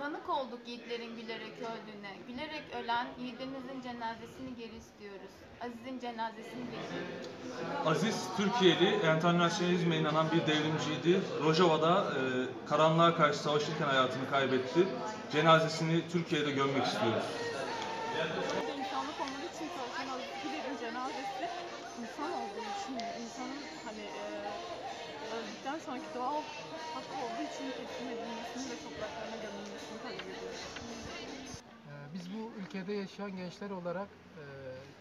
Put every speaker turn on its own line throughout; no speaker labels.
Tanık olduk yiğitlerin gülerek öldüğüne. Gülerek ölen yiğidimizin cenazesini geri istiyoruz. Aziz'in cenazesini geri
Aziz Türkiye'li, enternasyonalizme inanan bir devrimciydi. Rojava'da e, karanlığa karşı savaşırken hayatını kaybetti. Cenazesini Türkiye'de görmek istiyoruz.
insanlık olmadığı için savaşan Azizlerin cenazesi öldükten sonraki doğal hakkı olduğu için teslim edilmesini ve topraklarına gömülmesini talep ediyoruz.
Ee, Biz bu ülkede yaşayan gençler olarak e,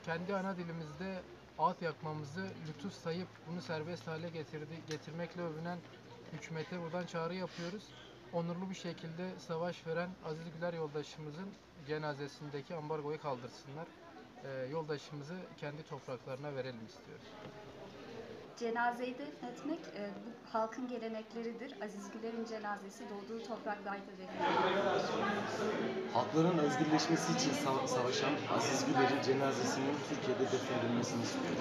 kendi ana dilimizde ağıt yakmamızı lütuf sayıp bunu serbest hale getirdi, getirmekle övünen hükümete buradan çağrı yapıyoruz. Onurlu bir şekilde savaş veren Aziz Güler yoldaşımızın cenazesindeki ambargoyu kaldırsınlar. Ee, Yoldaşımızı kendi topraklarına verelim istiyoruz.
Cenazeyi defnetmek e, bu halkın gelenekleridir. Aziz Güler'in cenazesi doğduğu topraklarda defnedilir.
Halkların özgürleşmesi için sa- savaşan Aziz Güler'in cenazesinin Türkiye'de defnedilmesini istiyoruz.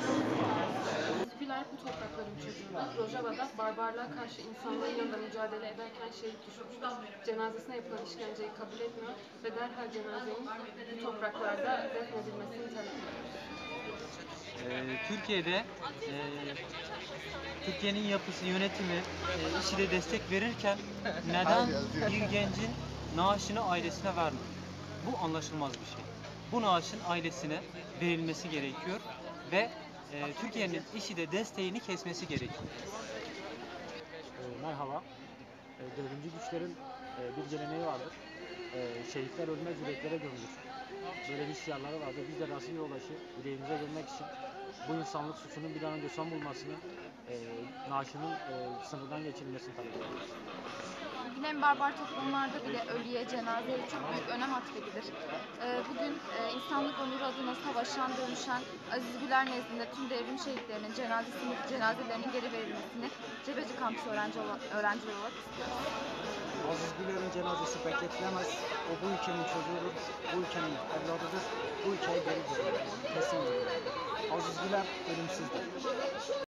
Güler bu toprakların çocuğudur. Rojava'da barbarlığa karşı insanlığın yanında mücadele ederken şehit düşmüştür. Cenazesine yapılan işkenceyi kabul etmiyor ve derhal cenazenin bu topraklarda defnedilmesini talep ediyoruz.
Türkiye'de e, Türkiye'nin yapısı, yönetimi e, IŞİD'e destek verirken neden bir gencin naaşını ailesine vermiyor? Bu anlaşılmaz bir şey. Bu naaşın ailesine verilmesi gerekiyor ve e, Türkiye'nin IŞİD'e desteğini kesmesi gerekiyor.
E, merhaba. E, devrimci güçlerin e, bir geleneği vardır. E, şehitler ölmez yüreklere gömülür. Böyle bir şiarları vardır. Biz de Rasim Yoldaş'ı yüreğimize gömmek için bu insanlık suçunun bir an önce son bulmasını, e, naaşının e, sınırdan geçirilmesini talep ediyoruz.
En barbar toplumlarda bile ölüye, cenazeye çok büyük önem atfedilir. Ee, Bugün e, insanlık onuru adına savaşan, dönüşen Aziz Güler nezdinde tüm devrim şehitlerinin cenazesini, cenazelerinin geri verilmesini Cebeci Kampüsü öğrenci olarak, öğrenciler olarak istiyoruz.
Aziz Güler'in cenazesi bekletilemez. O bu ülkenin çocuğudur, bu ülkenin evladıdır. Bu ülkeye geri dönüyor. Kesin. Aziz Güler ölümsüzdür.